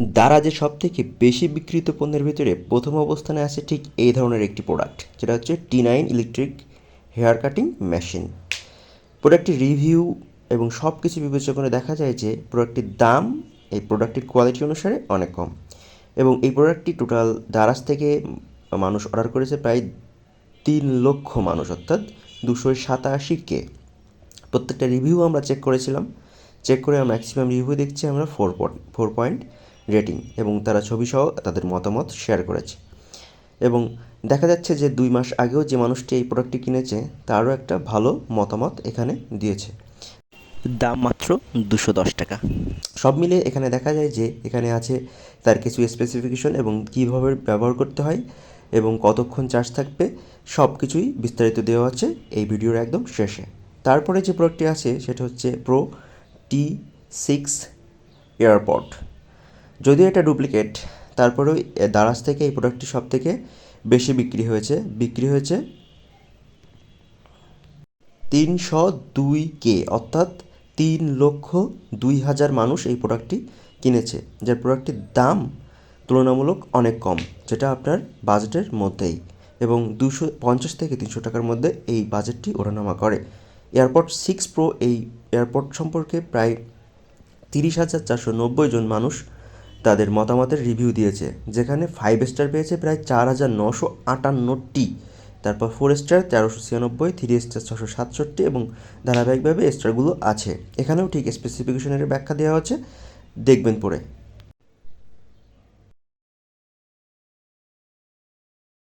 দারাজে সব থেকে বেশি বিক্রিত পণ্যের ভিতরে প্রথম অবস্থানে আছে ঠিক এই ধরনের একটি প্রোডাক্ট যেটা হচ্ছে T nine electric hair cutting machine প্রোডাক্টটির review এবং সব কিছু বিবেচনা দেখা যায় যে প্রোডাক্টটির দাম, এই প্রোডাক্টটির কোয়ালিটি অনুসারে অনেক কম। এবং এই প্রোডাক্টটি টোটাল দারাজ থেকে মানুষ অর্ডার করেছে প্রায় তিন লক্ষ মানুষ, অর্থাৎ দুশো সাতাশি কে প্রত্যেকটা রিভিউ আমরা চেক করেছিলাম। চেক করে আমরা ম্যাক্সিমাম রিভিউ দেখছি, আমরা four point four point rating এবং তারা ছবি সহ তাদের মতামত শেয়ার করেছে। এবং দেখা যাচ্ছে যে দুই মাস আগেও যে মানুষটি এই প্রোডাক্টটি কিনেছে তারও একটা ভালো মতামত এখানে দিয়েছে। দাম মাত্র দুশো দশ টাকা। সব মিলে এখানে দেখা যায় যে এখানে আছে তার কিছু স্পেসিফিকেশন এবং কীভাবে ব্যবহার করতে হয় এবং কতক্ষণ চার্জ থাকবে সব কিছুই বিস্তারিত দেওয়া আছে এই ভিডিওর একদম শেষে। তারপরে যে প্রোডাক্টটি আছে সেটা হচ্ছে প্রো টি সিক্স এয়ারপড যদিও এটা ডুপ্লিকেট, তারপরেও দারাজ থেকে এই প্রোডাক্টটি সব থেকে বেশি বিক্রি হয়েছে। বিক্রি হয়েছে তিনশো দুই কে, অর্থাৎ তিন লক্ষ দুই হাজার মানুষ এই প্রোডাক্টটি কিনেছে, যার প্রোডাক্টটির দাম তুলনামূলক অনেক কম, যেটা আপনার বাজেটের মধ্যেই এবং দুশো পঞ্চাশ থেকে তিনশো টাকার মধ্যে এই বাজেটটি ওঠানামা করে। এয়ারপড সিক্স প্রো এই এয়ারপড সম্পর্কে প্রায় তিরিশ হাজার চারশো নব্বই জন মানুষ তাদের মতামতের রিভিউ দিয়েছে, যেখানে ফাইভ স্টার পেয়েছে প্রায় চার হাজার নশো আটান্নটি। তারপর ফোর স্টার তেরোশো ছিয়ানব্বই থ্রি স্টার ছশো সাতষট্টি এবং ধারাবাহিকভাবে স্টারগুলো আছে। এখানেও ঠিক স্পেসিফিকেশনের ব্যাখ্যা দেওয়া হচ্ছে দেখবেন পরে।